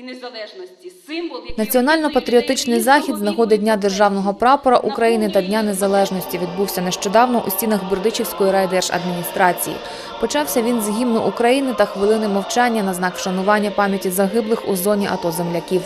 і незалежності, символ, який Національно-патріотичний захід з нагоди Дня державного прапора України та Дня Незалежності відбувся нещодавно у стінах Бердичівської райдержадміністрації. Почався він з гімну України та хвилини мовчання на знак вшанування пам'яті загиблих у зоні АТО земляків.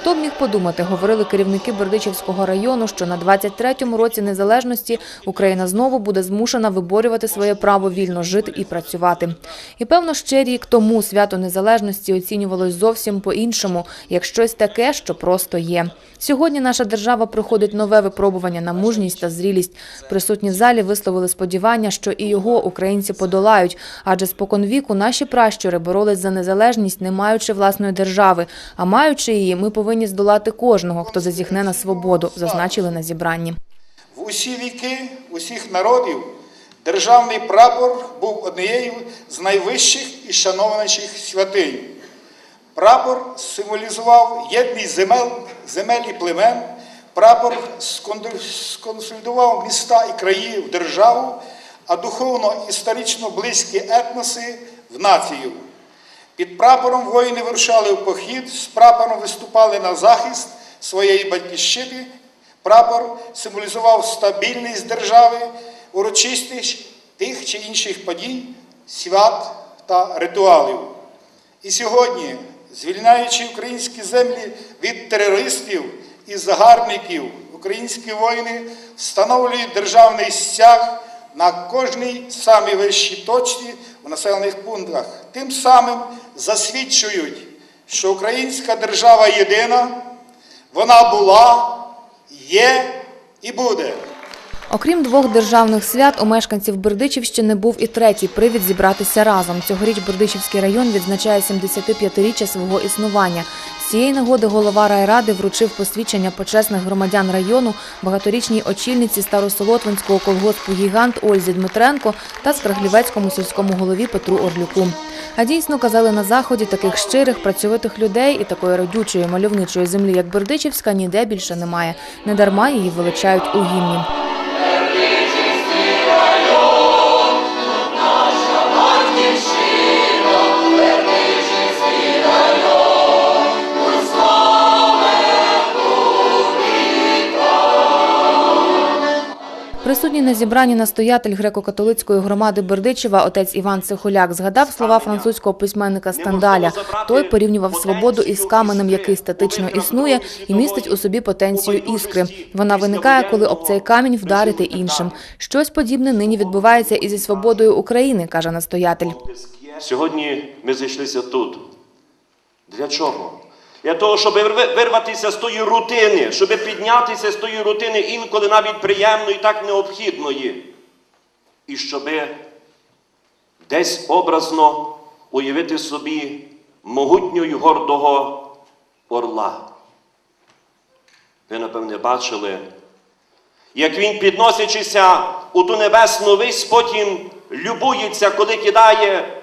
Хто б міг подумати, говорили керівники Бердичівського району, що на 23-му році незалежності Україна знову буде змушена виборювати своє право вільно жити і працювати. І певно, ще рік тому свято незалежності оцінювалось зовсім по-іншому, як щось таке, що просто є. Сьогодні наша держава проходить нове випробування на мужність та зрілість. Присутні в залі висловили сподівання, що і його українці подолають, адже споконвіку наші пращури боролись за незалежність, не маючи власної держави. А маючи її, ми повинні здолати кожного, хто зазіхне на свободу, зазначили на зібранні. В усі віки, усіх народів державний прапор був однією з найвищих і шанованіших святинь. Прапор символізував єдність земель, земель і племен. Прапор сконсолідував міста і краї в державу, а духовно-історично близькі етноси в націю. Під прапором воїни вирушали в похід, з прапором виступали на захист своєї батьківщини. Прапор символізував стабільність держави, урочистість тих чи інших подій, свят та ритуалів. І сьогодні, звільняючи українські землі від терористів і загарбників, українські воїни встановлюють державний стяг на кожній самій вищій точці в населених пунктах. Тим самим засвідчують, що українська держава єдина, вона була, є і буде. Окрім двох державних свят, у мешканців Бердичівщини був і третій привід зібратися разом. Цьогоріч Бердичівський район відзначає 75-річчя свого існування. Цієї нагоди голова райради вручив посвідчення почесних громадян району багаторічній очільниці Старосолотвинського колгоспу «Гігант» Ользі Дмитренко та Скраглівецькому сільському голові Петру Орлюку. А дійсно казали на заході таких щирих, працьовитих людей і такої родючої мальовничої землі, як Бердичівська, ніде більше немає. Недарма її величають у гімні. Присутній на зібранні настоятель греко-католицької громади Бердичева отець Іван Цихоляк згадав слова французького письменника Стендаля. Той порівнював свободу із каменем, який статично існує і містить у собі потенцію іскри. Вона виникає, коли об цей камінь вдарити іншим. Щось подібне нині відбувається і зі свободою України, каже настоятель. Сьогодні ми зійшлися тут. Для чого? Для того, щоб вирватися з тої рутини, щоб піднятися з тої рутини інколи навіть приємної, так необхідної. І щоб десь образно уявити собі могутнього гордого орла. Ви, напевне, бачили, як він, підносячися у ту небесну вись, потім любується, коли кидає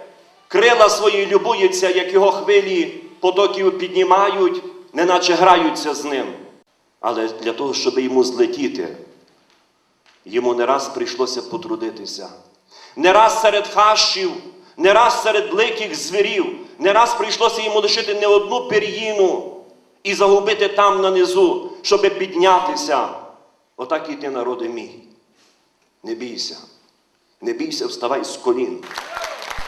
крила свої, любується, як його хвилі потоків піднімають, неначе граються з ним. Але для того, щоб йому злетіти, йому не раз прийшлося потрудитися. Не раз серед хащів, не раз серед великих звірів, не раз прийшлося йому лишити не одну пір'їну і загубити там на низу, щоб піднятися. Отак і ти, народи мій. Не бійся, не бійся, вставай з колін.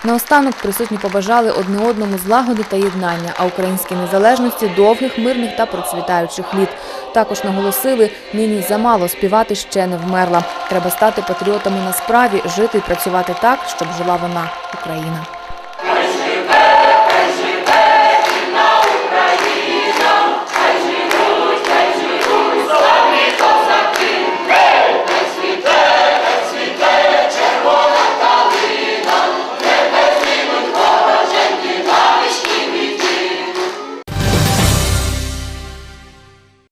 Наостанок присутні побажали одне одному злагоди та єднання, а українській незалежності довгих, мирних та процвітаючих літ. Також наголосили, нині замало співати ще не вмерла. Треба стати патріотами на справі, жити і працювати так, щоб жила вона, Україна.